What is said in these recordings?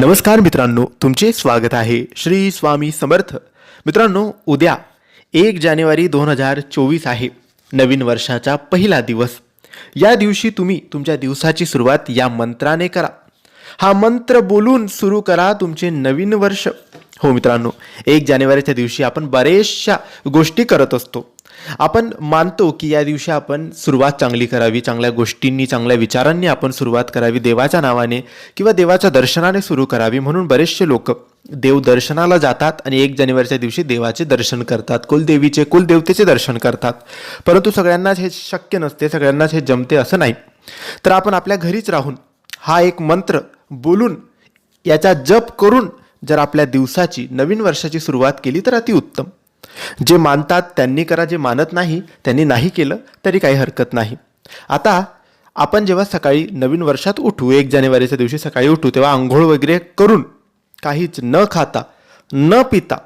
नमस्कार मित्रांनो तुमचे स्वागत आहे श्री स्वामी समर्थ. मित्रांनो उद्या एक जानेवारी दोन हजार चोवीस आहे नवीन वर्षाचा पहिला दिवस. या दिवशी तुम्ही तुमच्या दिवसाची सुरुवात या मंत्राने करा. हा मंत्र बोलून सुरू करा तुमचे नवीन वर्ष. हो मित्रांनो एक जानेवारीच्या दिवशी आपण बरेचशा गोष्टी करत असतो. आपण मानतो की या दिवशी आपण सुरुवात चांगली करावी चांगल्या गोष्टींनी चांगल्या विचारांनी आपण सुरुवात करावी देवाच्या नावाने किंवा देवाच्या दर्शनाने सुरू करावी म्हणून बरेचसे लोक देव दर्शनाला जातात आणि एक जानेवारीच्या दिवशी देवाचे दर्शन करतात कुलदेवीचे कुलदेवतेचे दर्शन करतात. परंतु सगळ्यांनाच हे शक्य नसते सगळ्यांनाच हे जमते असं नाही. तर आपण आपल्या घरीच राहून हा एक मंत्र बोलून याचा जप करून जर आपल्या दिवसाची नवीन वर्षाची सुरुवात केली तर अतिउत्तम जे मानतात त्यांनी करा जे मानत नाही त्यांनी नाही केलं तरी काही हरकत नाही. आता आपण जेव्हा सकाळी नवीन वर्षात उठू एक जानेवारीच्या दिवशी सकाळी उठू तेव्हा आंघोळ वगैरे करून काहीच न खाता न पिता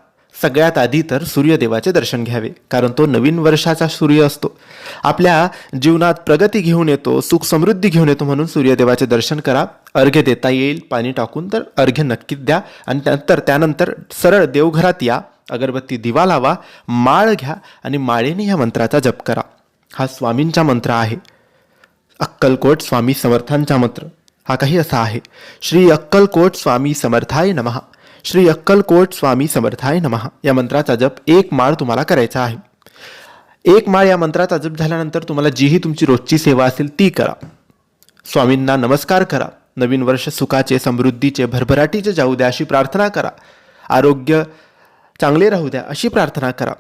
सगळ्यात आधी तर सूर्यदेवाचे दर्शन घ्यावे कारण तो नवीन वर्षाचा सूर्य असतो. आपल्या जीवनात प्रगती घेऊन येतो सुख समृद्धी घेऊन येतो म्हणून सूर्यदेवाचे दर्शन करा. अर्घ्य देता येईल पाणी टाकून तर अर्घ्य नक्कीच द्या. आणि नंतर त्यानंतर सरळ देवघरात या. अगरबत्ती दिवा लावा माळ घ्या आणि माळेने ह्या मंत्राचा जप करा. हा स्वामींचा मंत्र आहे. अक्कलकोट स्वामी समर्थांचा मंत्र. हा काही असा आहे. श्री अक्कलकोट स्वामी समर्थाय नमः. श्री अक्कलकोट स्वामी समर्थाय नमः. या मंत्राचा जप एक माळ तुम्हाला करायचा आहे. एक माळ या मंत्राचा जप झाल्यानंतर तुम्हाला जीही तुमची रोजची सेवा असेल ती करा. स्वामींना नमस्कार करा. नवीन वर्ष सुखाचे समृद्धीचे भरभराटीचे जाऊ द्या अशी प्रार्थना करा. आरोग्य चांगले राहू द्या अशी प्रार्थना करा.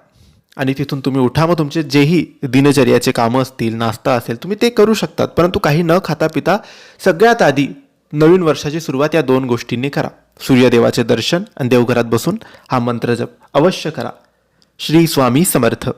आणि तिथून तुम्ही उठा मग तुमचे जेही दिनचर्याचे कामं असतील नाश्ता असेल तुम्ही ते करू शकतात. परंतु काही न खाता पिता सगळ्यात आधी नवीन वर्षाची सुरुवात या दोन गोष्टींनी करा. सूर्यदेवाचे दर्शन आणि देवघरात बसून हा मंत्र जप अवश्य करा. श्री स्वामी समर्थ.